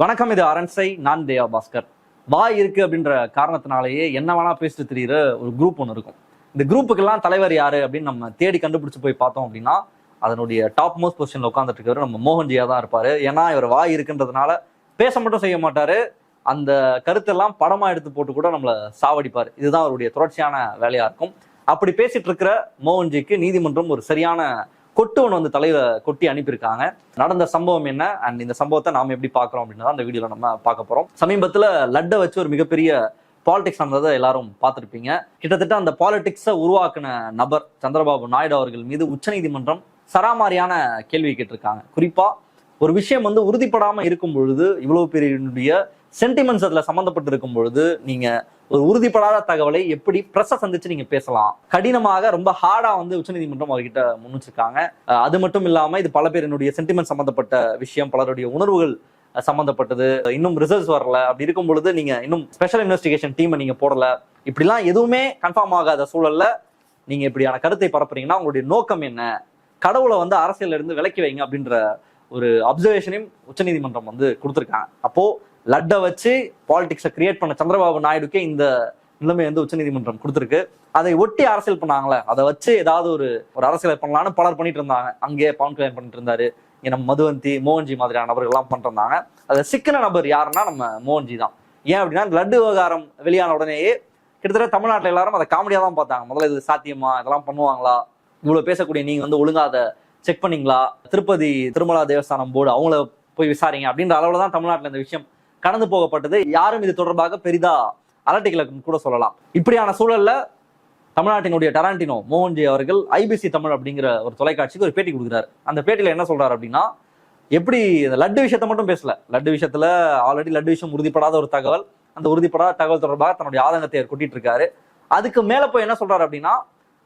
வணக்கம் இது அரண்சை நான் தேவா பாஸ்கர். வாய் இருக்கு அப்படின்ற காரணத்தினாலேயே என்ன வேணா பேசிட்டு தெரியுற ஒரு குரூப் ஒன்று இருக்கும். இந்த குரூப்புக்கெல்லாம் தலைவர் யாரு அப்படின்னு நம்ம தேடி கண்டுபிடிச்சு போய் பார்த்தோம் அப்படின்னா அதனுடைய டாப் மோஸ்ட் பொசிஷன்ல உட்காந்துட்டு இருக்கிறவர் நம்ம மோகன்ஜியா தான் இருப்பாரு. ஏன்னா இவர் வாய் இருக்குன்றதுனால பேச மட்டும் செய்ய மாட்டாரு. அந்த கருத்தெல்லாம் படமா எடுத்து போட்டு கூட நம்மளை சாவடிப்பார். இதுதான் அவருடைய தொடர்ச்சியான வேலையா இருக்கும். அப்படி பேசிட்டு இருக்கிற மோகன்ஜிக்கு நீதிமன்றம் ஒரு சரியான கொட்டு ஒன்று வந்து தலையில கொட்டி அனுப்பியிருக்காங்க. நடந்த சம்பவம் என்ன? அண்ட் இந்த சம்பவத்தை நாம எப்படி பார்க்கறோம் அப்படின்னு தான் அந்த வீடியோல நம்ம பார்க்க போறோம். சமீபத்துல லட்டை வச்சு ஒரு மிகப்பெரிய பாலிடிக்ஸ் நடந்ததை எல்லாரும் பார்த்துருப்பீங்க. கிட்டத்தட்ட அந்த பாலிடிக்ஸை உருவாக்குன நபர் சந்திரபாபு நாயுடு அவர்கள் மீது உச்சநீதிமன்றம் சராமாரியான கேள்வி கேட்டிருக்காங்க. குறிப்பா ஒரு விஷயம் வந்து உறுதிப்படாமல் இருக்கும் பொழுது இவ்வளவு பெரிய சென்டிமெண்ட்ஸ் அதில் சம்மந்தப்பட்டு இருக்கும் பொழுது நீங்கள் ஒரு உறுதிப்படாத தகவலை எப்படி ப்ரெஸ்ஸை சந்திச்சு நீங்கள் பேசலாம். கடினமாக ரொம்ப ஹார்டாக வந்து உச்சநீதிமன்றம் அவர்கிட்ட முன்னிச்சிருக்காங்க அது மட்டும் இல்லாமல் இது பல பேரினுடைய சென்டிமெண்ட் சம்மந்தப்பட்ட விஷயம் பலருடைய உணர்வுகள் சம்மந்தப்பட்டது இன்னும் ரிசல்ட்ஸ் வரல. அப்படி இருக்கும் பொழுது நீங்கள் இன்னும் ஸ்பெஷல் இன்வெஸ்டிகேஷன் டீமை நீங்கள் போடல. இப்படிலாம் எதுவுமே கன்ஃபார்ம் ஆகாத சூழல்ல நீங்கள் இப்படியான கருத்தை பரப்புறீங்கன்னா உங்களுடைய நோக்கம் என்ன? கடவுளை வந்து அரசியலிருந்து விலக்கி வைங்க அப்படின்ற ஒரு அப்சர்வேஷனையும் உச்சநீதிமன்றம் வந்து கொடுத்துருக்காங்க. அப்போது லட்டை வச்சு பாலிடிக்ஸை கிரியேட் பண்ண சந்திரபாபு நாயுடுக்கே இந்த நிலைமை வந்து உச்சநீதிமன்றம் கொடுத்துருக்கு. அதை ஒட்டி அரசியல் பண்ணாங்களே அதை வச்சு ஏதாவது ஒரு ஒரு அரசியல் பண்ணலாம்னு பலர் பண்ணிட்டு இருந்தாங்க. அங்கே பவன் கல்யாண் பண்ணிட்டு இருந்தாரு. இங்க நம்ம மதுவந்தி மோகன்ஜி மாதிரியான நபர்கள்லாம் பண்ணிட்டு அதை சிக்கின நபர் யாருன்னா நம்ம மோகன்ஜி தான். ஏன் அப்படின்னா இந்த லட்டு விவகாரம் வெளியான உடனேயே கிட்டத்தட்ட தமிழ்நாட்டில் எல்லாரும் அதை காமெடியா தான் பார்த்தாங்க. முதல்ல இது சாத்தியமா? இதெல்லாம் பண்ணுவாங்களா? இவ்வளவு பேசக்கூடிய நீங்க வந்து ஒழுங்கா அதை செக் பண்ணீங்களா? திருப்பதி திருமலா தேவஸ்தானம் போர்டு அவங்கள போய் விசாரிங்க அப்படின்ற அளவுல தான் தமிழ்நாட்டில் இந்த விஷயம் கடந்து போகப்பட்டது. யாரும் இது தொடர்பாக பெரிதா அலட்டிகளை கூட சொல்லலாம். இப்படியான சூழல்ல தமிழ்நாட்டினுடைய டராண்டினோ மோகன்ஜி அவர்கள் ஐபிசி தமிழ் அப்படிங்கிற ஒரு தொலைக்காட்சிக்கு ஒரு பேட்டி கொடுக்குறாரு. அந்த பேட்டியில என்ன சொல்றாரு அப்படின்னா எப்படி இந்த லட்டு விஷயத்தை மட்டும் பேசல. லட்டு விஷயத்துல ஆல்ரெடி லட்டு விஷயம் உறுதிப்படாத ஒரு தகவல் அந்த உறுதிப்படாத தகவல் தொடர்பாக தன்னுடைய ஆதங்கத்தை கொட்டிட்டு இருக்காரு. அதுக்கு மேல போய் என்ன சொல்றாரு அப்படின்னா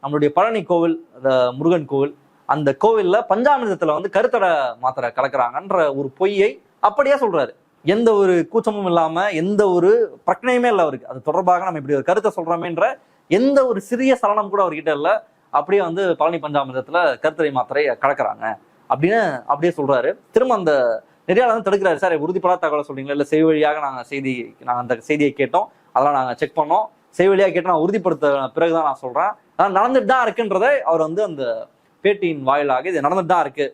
நம்மளுடைய பழனி கோவில் அந்த முருகன் கோவில் அந்த கோவில்ல பஞ்சாமிர்தத்துல வந்து கருத்தடை மாத்திரை கலக்குறாங்கன்ற ஒரு பொய்யை அப்படியே சொல்றாரு. எந்த ஒரு கூச்சமும் இல்லாம எந்த ஒரு பிரச்சனையுமே இல்லை அவருக்கு. அது தொடர்பாக நம்ம இப்படி ஒரு கருத்தை சொல்றோமேன்ற எந்த ஒரு சிறிய சலனம் கூட அவர்கிட்ட இல்ல. அப்படியே வந்து பழனி பஞ்சாமிர்தத்துல கருத்தரை மாத்திரை கலக்குறாங்க. அப்படின்னு அப்படியே சொல்றாரு. திரும்ப அந்த நெறியாளர் வந்து தடுக்கிறாரு. சார் உறுதிப்படாத தகவலை சொல்றீங்களா? இல்ல செய்வழியாக நாங்க செய்தி நாங்க அந்த செய்தியை கேட்டோம். அதெல்லாம் நாங்க செக் பண்ணோம். செய்வழியாக கேட்டு நான் உறுதிப்படுத்த பிறகுதான் நான் சொல்றேன். ஆனால் நடந்துட்டு தான் இருக்குன்றதை அவர் வந்து அந்த பேட்டியின் வாயிலாக இது நடந்துட்டு தான் இருக்கு.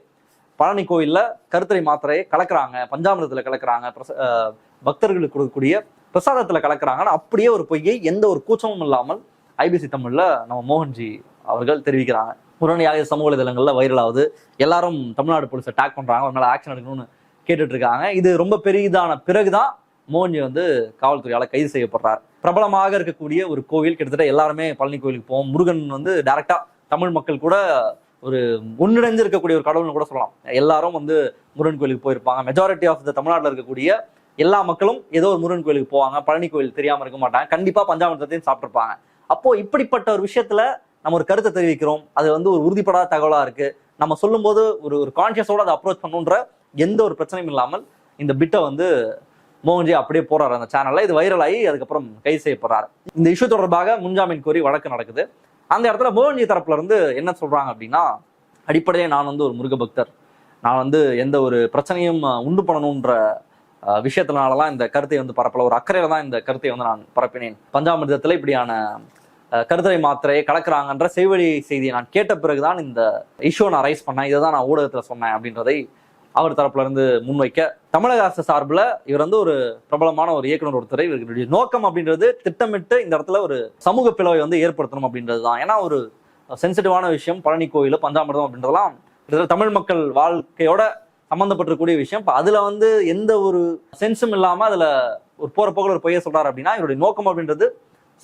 பழனி கோயிலில் கருத்தரை மாத்திரையை கலக்கிறாங்க பஞ்சாமிரத்தில் கலக்கிறாங்க பிரச- பக்தர்களுக்கு கொடுக்கக்கூடிய பிரசாதத்தில் கலக்கிறாங்கன்னு அப்படியே ஒரு பொய்யை எந்த ஒரு கூச்சமும் இல்லாமல் ஐபிசி தமிழில் நம்ம மோகன்ஜி அவர்கள் தெரிவிக்கிறாங்க. உடனடியாக சமூக வலைதளங்களில் வைரல் ஆகுது. எல்லாரும் தமிழ்நாடு போலீஸை டேக் பண்ணுறாங்க ஒரு மேல ஆக்ஷன் எடுக்கணும்னு கேட்டுட்டு இருக்காங்க இது ரொம்ப பெரியதான பிறகுதான் மோகன்ஜி வந்து காவல்துறையால் கைது செய்யப்படுறார். பிரபலமாக இருக்கக்கூடிய ஒரு கோவில் கிட்டத்தட்ட எல்லாருமே பழனி கோயிலுக்கு போவோம். முருகன் வந்து டேரெக்டாக தமிழ் மக்கள் கூட ஒரு ஒன்றிணைஞ்சு இருக்கக்கூடிய ஒரு கடவுள்னு கூட சொல்லலாம். எல்லாரும் வந்து முருகன் கோயிலுக்கு போயிருப்பாங்க. மெஜாரிட்டி ஆஃப் த தமிழ்நாட்டில் இருக்கக்கூடிய எல்லா மக்களும் ஏதோ ஒரு முருகன் கோயிலுக்கு போவாங்க. பழனி கோயில் தெரியாம இருக்க மாட்டாங்க. கண்டிப்பா பஞ்சாமிரத்தையும் சாப்பிட்டிருப்பாங்க. அப்போ இப்படிப்பட்ட ஒரு விஷயத்துல நம்ம ஒரு கருத்தை தெரிவிக்கிறோம். அது வந்து ஒரு உறுதிப்படாத தகவலா இருக்கு. நம்ம சொல்லும்போது ஒரு ஒரு கான்சியஸோட அதை அப்ரோச் பண்ணுன்ற எந்த ஒரு பிரச்சனையும் இல்லாமல் இந்த பிட்டை வந்து மோகன்ஜி அப்படியே போறாரு அந்த சேனல்ல இது வைரல் ஆகி அதுக்கப்புறம் கைது செய்யப்படுறாரு. இந்த இஷ்யூ தொடர்பாக முன்ஜாமீன் கோரி வழக்கு நடக்குது. அந்த இடத்துல மோகன்ஜி தரப்புல இருந்து என்ன சொல்றாங்க அப்படின்னா அடிப்படையிலே நான் வந்து ஒரு முருக பக்தர். நான் வந்து எந்த ஒரு பிரச்சனையும் உண்டு பண்ணணுன்ற விஷயத்தினாலலாம் இந்த கருத்தை வந்து பரப்பல. ஒரு அக்கறையில தான் இந்த கருத்தை வந்து நான் பரப்பினேன். பஞ்சாமிர்தத்தில் இப்படியான கருத்தரை மாத்திரையை கலக்குறாங்கன்ற செய்வழி செய்தியை நான் கேட்ட பிறகுதான் இந்த இஷ்யூ நான் ரைஸ் பண்ணேன். இதை தான் நான் ஊடகத்தில் சொன்னேன் அப்படின்றதை அவர் தரப்புல இருந்து முன்வைக்க. தமிழக அரசு சார்பில் இவர் வந்து ஒரு பிரபலமான ஒரு இயக்குனர் ஒருத்தர் இவர்களுடைய நோக்கம் அப்படின்றது திட்டமிட்டு இந்த இடத்துல ஒரு சமூக பிளவை வந்து ஏற்படுத்தணும் அப்படின்றது தான் ஏன்னா ஒரு சென்சிட்டிவான விஷயம் பழனி கோயில் பஞ்சாமிரதம் அப்படின்றதெல்லாம் கிட்டத்தட்ட தமிழ் மக்கள் வாழ்க்கையோட சம்பந்தப்பட்டிருக்கக்கூடிய விஷயம். இப்போ அதுல வந்து எந்த ஒரு சென்ஸும் இல்லாம அதுல ஒரு போற போக்கில் ஒரு பொய்ய சொல்றாரு அப்படின்னா இவருடைய நோக்கம் அப்படின்றது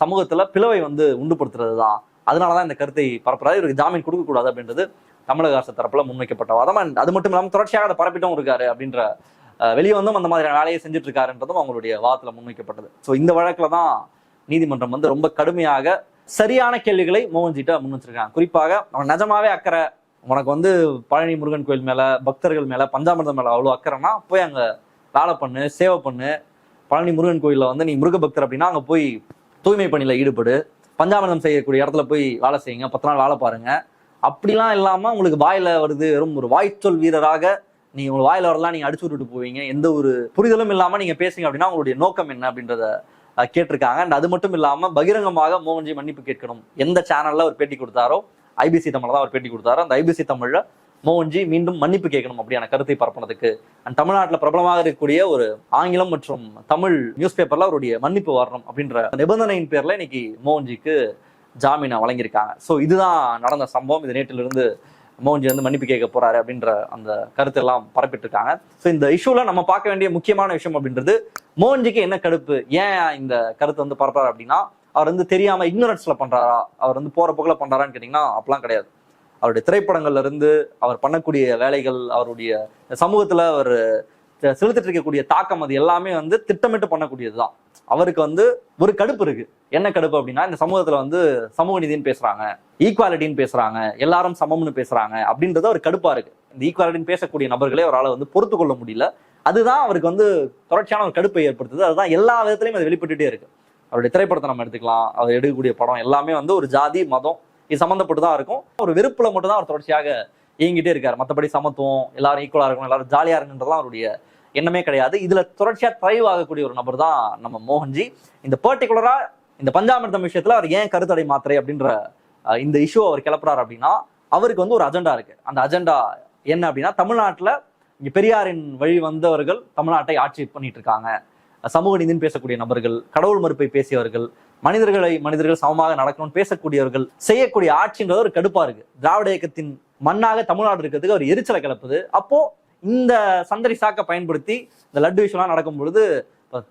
சமூகத்துல பிளவை வந்து உண்டுபடுத்துறது தான் அதனாலதான் இந்த கருத்தை பரப்புறாரு. இவருக்கு ஜாமீன் கொடுக்க கூடாது அப்படின்றது தமிழக அரசு தரப்புல முன்வைக்கப்பட்ட வாதம். அது மட்டும் இல்லாமல் தொடர்ச்சியாக அதை பரப்பிட்டும் இருக்காரு அப்படின்ற வெளியே வந்தும் அந்த மாதிரியான வேலையை செஞ்சுட்டு இருக்காருன்றதும் அவங்களுடைய வாதத்தில் முன்வைக்கப்பட்டது. ஸோ இந்த வழக்கில் தான் நீதிமன்றம் வந்து ரொம்ப கடுமையாக சரியான கேள்விகளை மோகன்ஜிட்ட முன் வச்சிருக்காங்க. குறிப்பாக அவன் நிஜமாவே அக்கறை உனக்கு வந்து பழனி முருகன் கோயில் மேல பக்தர்கள் மேல பஞ்சாமிர்தம் மேல அவ்வளோ அக்கறைனா போய் அங்க வேலை பண்ணு சேவை பண்ணு. பழனி முருகன் கோயிலில் வந்து நீ முருக பக்தர் அப்படின்னா அங்கே போய் தூய்மை பணியில் ஈடுபடு. பஞ்சாமிர்தம் செய்யக்கூடிய இடத்துல போய் வேலை செய்யுங்க. பத்து நாள் வேலை பாருங்க. அப்படிலாம் இல்லாமல் உங்களுக்கு வாயில் வருது வெறும் ஒரு வாய்ச்சொல் வீரராக நீங்கள் உங்கள் வாயில் வரலாம் நீங்கள் அடிச்சு விட்டுட்டு போவீங்க. எந்த ஒரு புரிதலும் இல்லாமல் நீங்கள் பேசுங்க அப்படின்னா உங்களுடைய நோக்கம் என்ன அப்படின்றத கேட்டிருக்காங்க. அண்ட் அது மட்டும் இல்லாமல் பகிரங்கமாக மோகன்ஜி மன்னிப்பு கேட்கணும். எந்த சேனலில் அவர் பேட்டி கொடுத்தாரோ ஐபிசி தமிழில் தான் அவர் பேட்டி கொடுத்தாரோ அந்த ஐபிசி தமிழில் மோகன்ஜி மீண்டும் மன்னிப்பு கேட்கணும் அப்படியான கருத்தை பரப்புனதுக்கு. அண்ட் தமிழ்நாட்டில் பிரபலமாக இருக்கக்கூடிய ஒரு ஆங்கிலம் மற்றும் தமிழ் நியூஸ் பேப்பரில் அவருடைய மன்னிப்பு வரணும் அப்படின்ற நிபந்தனையின் பேரில் இன்னைக்கு மோகன்ஜிக்கு ஜாமீனை வழங்கியிருக்காங்க. ஸோ இதுதான் நடந்த சம்பவம். இது நேற்றிலிருந்து மோகன்ஜி வந்து மன்னிப்பு கேட்க போறாரு அப்படின்ற அந்த கருத்து எல்லாம் பரப்பிட்டு இருக்காங்க ஸோ இந்த இஷ்யூல நம்ம பார்க்க வேண்டிய முக்கியமான விஷயம் அப்படின்றது மோகன்ஜிக்கு என்ன கடுப்பு? ஏன் இந்த கருத்தை வந்து பரப்புறாரு அப்படின்னா அவர் வந்து தெரியாம இக்னோரன்ஸ்ல பண்றாரா? அவர் வந்து போற போக்குல பண்றாரான்னு கேட்டீங்கன்னா அப்பெல்லாம் கிடையாது. அவருடைய திரைப்படங்கள்ல இருந்து அவர் பண்ணக்கூடிய வேலைகள் அவருடைய சமூகத்துல அவர் செலுத்திட்டு இருக்கக்கூடிய தாக்கம் அது எல்லாமே வந்து திட்டமிட்டு பண்ணக்கூடியதுதான். அவருக்கு வந்து ஒரு கடுப்பு இருக்கு. என்ன கடுப்பு அப்படின்னா இந்த சமூகத்துல வந்து சமூக நீதினு பேசுறாங்க ஈக்குவாலிட்டின்னு பேசுறாங்க எல்லாரும் சமம்னு பேசுறாங்க அப்படின்றது அவர் கடுப்பா இருக்கு. இந்த ஈக்குவாலிட்டின்னு பேசக்கூடிய நபர்களே அவரால் வந்து பொறுத்து கொள்ள முடியல. அதுதான் அவருக்கு வந்து தொடர்ச்சியான ஒரு கடுப்பை ஏற்படுத்துது. அதுதான் எல்லா விதத்திலையும் அது வெளிப்பட்டுட்டே இருக்கு. அவருடைய திரைப்படத்தை நம்ம எடுத்துக்கலாம். அவர் எடுக்கக்கூடிய படம் எல்லாமே வந்து ஒரு ஜாதி மதம் இது சம்மந்தப்பட்டு தான் இருக்கும். ஒரு வெறுப்புல மட்டும் தான் அவர் தொடர்ச்சியாக இயங்கிட்டே இருக்காரு. மற்றபடி சமத்துவம் எல்லாரும் ஈக்குவலா இருக்கணும் எல்லாரும் ஜாலியா இருக்குன்றதுலாம் அவருடைய எண்ணமே கிடையாது. இதுல தொடர்ச்சியா ட்ரைவ் ஆகக்கூடிய ஒரு நபர் தான் நம்ம மோகன்ஜி. இந்த பர்டிகுலரா இந்த பஞ்சாமிர்தம் விஷயத்துல அவர் ஏன் கருத்தடை மாத்திரை அப்படின்ற இந்த இஷ்யூ அவர் கிளப்புறாரு அப்படின்னா அவருக்கு வந்து ஒரு அஜெண்டா இருக்கு. அந்த அஜெண்டா என்ன அப்படின்னா தமிழ்நாட்டுல இங்க பெரியாரின் வழி வந்தவர்கள் தமிழ்நாட்டை ஆட்சி பண்ணிட்டு இருக்காங்க. சமூக நீதினு பேசக்கூடிய நபர்கள் கடவுள் மறுப்பை பேசியவர்கள் மனிதர்களை மனிதர்கள் சமமாக நடக்கணும்னு பேசக்கூடியவர்கள் செய்யக்கூடிய ஆட்சின்றது ஒரு கடுப்பா இருக்கு. திராவிட இயக்கத்தின் மண்ணாக தமிழ்நாடு இருக்கிறதுக்கு ஒரு எரிச்சலை கிளப்புது. அப்போ இந்த சந்தரி சாக்கை பயன்படுத்தி இந்த லட்டு விஷயம்லாம் நடக்கும் பொழுது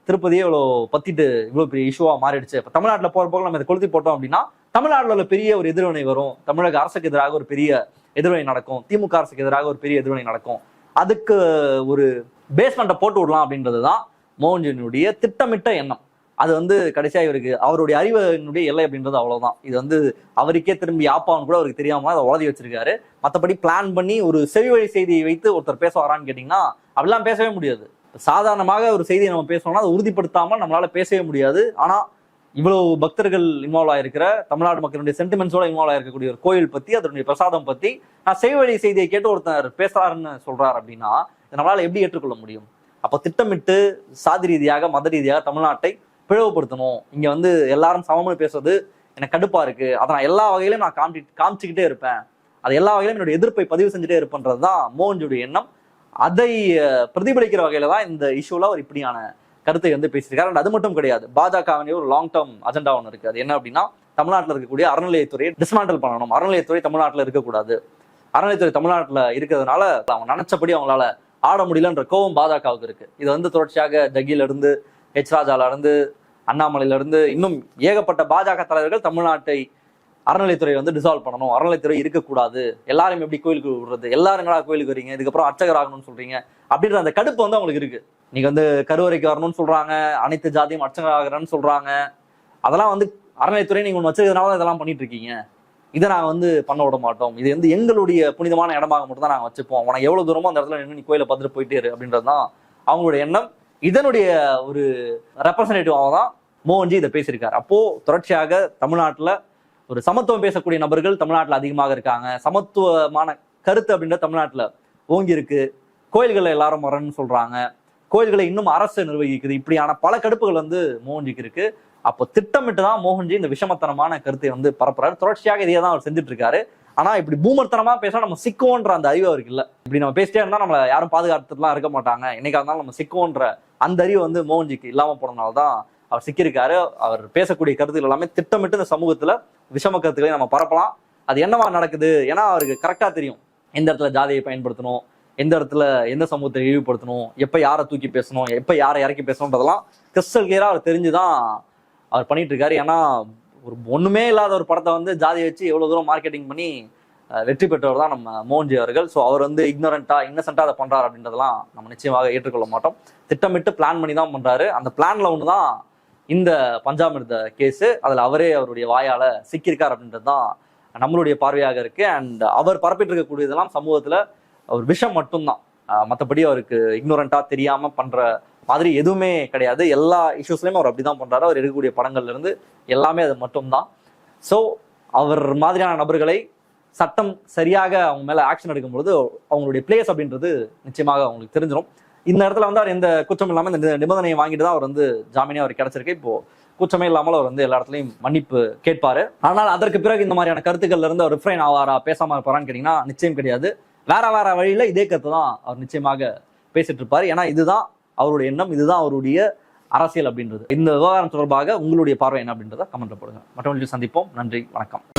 திருப்பதியே இவ்வளோ பத்திட்டு இவ்வளோ பெரிய இஷ்யூவாக மாறிடுச்சு. இப்போ தமிழ்நாட்டில் போகிற போக நம்ம இதை கொளுத்தி போட்டோம் அப்படின்னா தமிழ்நாட்டில் உள்ள பெரிய ஒரு எதிர்வினை வரும். தமிழக அரசுக்கு எதிராக ஒரு பெரிய எதிர்வினை நடக்கும். திமுக அரசுக்கு எதிராக ஒரு பெரிய எதிர்வினை நடக்கும். அதுக்கு ஒரு பேஸ்மெண்ட்டை போட்டு விடலாம் அப்படின்றது தான் மோகன்ஜினுடைய திட்டமிட்ட எண்ணம். அது வந்து கடைசியா இவருக்கு அவருடைய அறிவினுடைய எல்லை அப்படின்றது அவ்வளவுதான். இது வந்து அவருக்கே திரும்பி ஆப்பான்னு கூட அவருக்கு தெரியாம அதை உளதி வச்சிருக்காரு. மத்தபடி பிளான் பண்ணி ஒரு செவி வழி செய்தியை வைத்து ஒருத்தர் பேச வரான்னு கேட்டீங்கன்னா அப்படிலாம் பேசவே முடியாது. சாதாரணமாக ஒரு செய்தியை நம்ம பேசணும்னா அதை உறுதிப்படுத்தாமல் நம்மளால பேசவே முடியாது. ஆனா இவ்வளவு பக்தர்கள் இன்வால்வ் ஆயிருக்கிற தமிழ்நாடு மக்களுடைய சென்டிமெண்ட்ஸோட இன்வால்வ் ஆயிருக்கக்கூடிய ஒரு கோயில் பத்தி அதனுடைய பிரசாதம் பத்தி நான் செய்வழி வழி செய்தியை கேட்டு ஒருத்தர் பேசுறாருன்னு சொல்றாரு அப்படின்னா நம்மளால எப்படி ஏற்றுக்கொள்ள முடியும்? அப்ப திட்டமிட்டு சாதி ரீதியாக மத ரீதியாக தமிழ்நாட்டை பிளவுபடுத்தணும். இங்க வந்து எல்லாரும் சமம்னு பேசுறது எனக்கு கடுப்பா இருக்கு. அதை நான் எல்லா வகையிலும் நான் காமிச்சு காமிச்சுக்கிட்டே இருப்பேன். அது எல்லா வகையிலும் என்னுடைய எதிர்ப்பை பதிவு செஞ்சுட்டே இருப்பேன்றது தான் மோகன்ஜுடைய எண்ணம். அதை பிரதிபலிக்கிற வகையில தான் இந்த இஷ்யூல அவர் இப்படியான கருத்தை வந்து பேசியிருக்காரு. அண்ட் அது மட்டும் கிடையாது. பாஜகவினுடைய ஒரு லாங் டேர்ம் அஜெண்டா ஒன்று இருக்கு. அது என்ன அப்படின்னா தமிழ்நாட்டில் இருக்கக்கூடிய அறநிலையத்துறையை டிஸ்மாண்டல் பண்ணணும். அறநிலையத்துறை தமிழ்நாட்டில் இருக்கக்கூடாது. அறநிலையத்துறை தமிழ்நாட்டில் இருக்கிறதுனால அவங்க நினைச்சபடி அவங்களால ஆட முடியலன்ற கோவம் பாஜகவுக்கு இருக்கு. இது வந்து தொடர்ச்சியாக ஜகில இருந்து ஹெச் ராஜால இருந்து அண்ணாமலையிலிருந்து இன்னும் ஏகப்பட்ட பாஜக தலைவர்கள் தமிழ்நாட்டை அறநிலைத்துறை வந்து டிசால்வ் பண்ணணும். அறநிலைத்துறை இருக்கக்கூடாது. எல்லாரும் எப்படி கோயிலுக்கு விடுறது? எல்லாரும் எங்களா கோயிலுக்கு வரீங்க? இதுக்கப்புறம் அர்ச்சகர் ஆகணும்னு சொல்றீங்க. அப்படின்ற அந்த கடுப்பு வந்து அவங்களுக்கு இருக்கு. நீங்க வந்து கருவறைக்கு வரணும்னு சொல்றாங்க. அனைத்து ஜாதியும் அர்ச்சகர் ஆகிறேன்னு சொல்றாங்க. அதெல்லாம் வந்து அறநிலைத்துறை நீங்க ஒன்று வச்சிருக்கிறதுனால தான் இதெல்லாம் பண்ணிட்டு இருக்கீங்க. இதை நாங்கள் வந்து பண்ண விட மாட்டோம். இது வந்து எங்களுடைய புனிதமான இடமாக மட்டும் தான் நாங்கள் வச்சுப்போம். உனக்கு எவ்வளவு தூரமோ அந்த இடத்துல நின்று நீ கோயிலை பார்த்துட்டு போயிட்டே இரு அப்படின்றது தான் அவங்களுடைய எண்ணம். இதனுடைய ஒரு ரெப்ரசன்டேட்டிவாக தான் மோகன்ஜி இதை பேசியிருக்காரு. அப்போ தொடர்ச்சியாக தமிழ்நாட்டில் ஒரு சமத்துவம் பேசக்கூடிய நபர்கள் தமிழ்நாட்டில் அதிகமாக இருக்காங்க. சமத்துவமான கருத்து அப்படின்ற தமிழ்நாட்டில் ஓங்கி இருக்கு கோயில்களை எல்லாரும் வரணும்னு சொல்றாங்க. கோயில்களை இன்னும் அரசு நிர்வகிக்குது. இப்படியான பல கடுப்புகள் வந்து மோகன்ஜிக்கு இருக்கு. அப்போ திட்டமிட்டு தான் மோகன்ஜி இந்த விஷமத்தனமான கருத்தை வந்து பரப்புறாரு. தொடர்ச்சியாக இதையே தான் அவர் செஞ்சுட்டு இருக்காரு ஆனா இப்படி பூமர்த்தனமா பேசினா நம்ம சிக்கோன்ற அந்த அறிவு அவருக்கு இல்ல. இப்படி நம்ம பேசிட்டே இருந்தா நம்மள யாரும் பாதுகாத்துலாம் இருக்க மாட்டாங்க. என்னைக்கா இருந்தாலும் நம்ம சிக்கோன்ற அந்த அறிவு வந்து மோகன்ஜிக்கு இல்லாம போனதுனால தான் அவர் சிக்கியிருக்காரு. அவர் பேசக்கூடிய கருத்துக்கள் எல்லாமே திட்டமிட்டு இந்த சமூகத்துல விஷம கருத்துக்களை நம்ம பரப்பலாம். அது என்னவா நடக்குது? ஏன்னா அவருக்கு கரெக்டா தெரியும். எந்த இடத்துல ஜாதியை பயன்படுத்தணும்? எந்த இடத்துல எந்த சமூகத்தை இழிவுபடுத்தணும்? எப்ப யாரை தூக்கி பேசணும்? எப்ப யாரை இறக்கி பேசணுன்றதெல்லாம் கிறிஸ்டல் கிளியரா அவர் தெரிஞ்சுதான் அவர் பண்ணிட்டு இருக்காரு ஏன்னா ஒரு ஒண்ணுமே இல்லாத ஒரு படத்தை வந்து ஜாதியை வச்சு எவ்வளவு தூரம் மார்க்கெட்டிங் பண்ணி வெற்றி பெற்றவர் தான் நம்ம மோகன்ஜி அவர்கள். ஸோ அவர் வந்து இக்னரண்டா இன்னசென்ட்டா அதை பண்றாரு அப்படின்றதெல்லாம் நம்ம நிச்சயமாக ஏற்றுக்கொள்ள மாட்டோம். திட்டமிட்டு பிளான் பண்ணி தான் பண்றாரு. அந்த பிளான்ல ஒன்று தான் இந்த பஞ்சாமிர்த கேஸு அதில் அவரே அவருடைய வாயால் சிக்கியிருக்கார் அப்படின்றது தான் நம்மளுடைய பார்வையாக இருக்கு. அண்ட் அவர் பரப்பிட்டு இருக்கக்கூடியதெல்லாம் சமூகத்தில் ஒரு விஷம் மட்டும்தான். மற்றபடி அவருக்கு இக்னோரண்டா தெரியாமல் பண்ணுற மாதிரி எதுவுமே கிடையாது. எல்லா இஷ்யூஸ்லையுமே அவர் அப்படிதான் பண்ணுறாரு அவர் எடுக்கக்கூடிய படங்கள்லேருந்து எல்லாமே அது மட்டும்தான். ஸோ அவர் மாதிரியான நபர்களை சட்டம் சரியாக அவங்க மேலே ஆக்ஷன் எடுக்கும்பொழுது அவங்களுடைய பிளேஸ் அப்படின்றது நிச்சயமாக அவங்களுக்கு தெரிஞ்சிடும் இந்த இடத்துல வந்து அவர் எந்த குற்றம் இல்லாமல் இந்த நிபந்தனையை வாங்கிட்டு தான் அவர் வந்து ஜாமீனே அவர் கிடைச்சிருக்கு. இப்போ குற்றமே இல்லாமல் அவர் வந்து எல்லா இடத்துலையும் மன்னிப்பு கேட்பாரு. ஆனால் அதற்கு பிறகு இந்த மாதிரியான கருத்துக்கள்ல இருந்து அவர் ரிஃப்ரைன் ஆவாரா பேசாம இருப்பாரான்னு கேட்டீங்கன்னா நிச்சயம் கிடையாது. வேற வேற வழியில இதே கருத்து தான் அவர் நிச்சயமாக பேசிட்டு இருப்பாரு. ஏன்னா இதுதான் அவருடைய எண்ணம் இதுதான் அவருடைய அரசியல் அப்படின்றது. இந்த விவகாரம் தொடர்பாக உங்களுடைய பார்வை என்ன அப்படின்றத கமெண்ட்ல போடுங்க. மற்றவங்களுக்கு சந்திப்போம். நன்றி வணக்கம்.